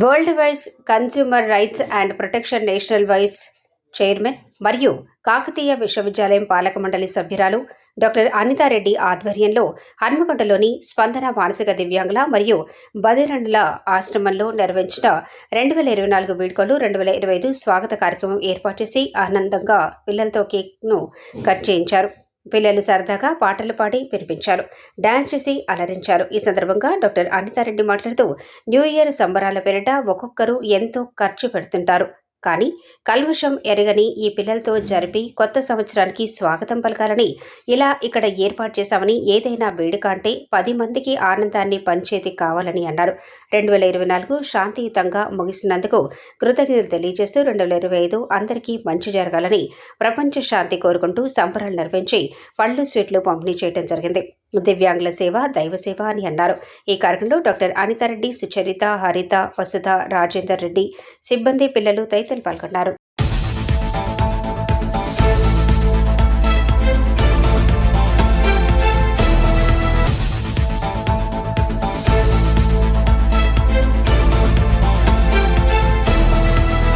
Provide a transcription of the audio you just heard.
World wise consumer rights and protection national vice chairman మరియు కాకతీయ విశ్వవిద్యాలయం పాలక మండలి సభ్యురాలు డాక్టర్ అనితారెడ్డి ఆధ్వర్యంలో హన్మకొండలోని స్పందన మానసిక దివ్యాంగుల మరియు బదిరణుల ఆశ్రమంలో నిర్వహించిన రెండు వేల ఇరవై నాలుగు వీడ్కోలు రెండు వేల ఇరవై ఐదు స్వాగత కార్యక్రమం ఏర్పాటు చేసి ఆనందంగా పిల్లలతో కేక్ను కట్ చేయించారు. పిల్లలు సరదాగా పాటలు పాడి వినిపించారు. డాన్స్ చేసి అలరించారు. ఈ సందర్భంగా డాక్టర్ అనితారెడ్డి మాట్లాడుతూ న్యూ ఇయర్ సంబరాల పేరిట ఒక్కొక్కరు ఎంతో ఖర్చు పెడుతుంటారు. కానీ కల్మషం ఎరగని ఈ పిల్లలతో జరిపి కొత్త సంవత్సరానికి స్వాగతం పలకాలని ఇలా ఇక్కడ ఏర్పాటు చేశామని ఏదైనా వేడుక అంటే పది మందికి ఆనందాన్ని పంచేది కావాలని అన్నారు. రెండు వేల ఇరవై నాలుగు శాంతియుతంగా ముగిసినందుకు కృతజ్ఞతలు తెలియజేస్తూ రెండు వేల ఇరవై ఐదు అందరికీ మంచి జరగాలని ప్రపంచ శాంతి కోరుకుంటూ సంబరాలు నిర్వహించి పళ్ళు స్వీట్లు పంపిణీ చేయడం జరిగింది. దివ్యాంగుల సేవ దైవ సేవ అని అన్నారు. ఈ కార్యక్రమంలో డాక్టర్ అనితారెడ్డి సుచరిత హరిత వసుధ రాజేందర్ రెడ్డి సిబ్బంది పిల్లలు తదితరులు పాల్గొన్నారు.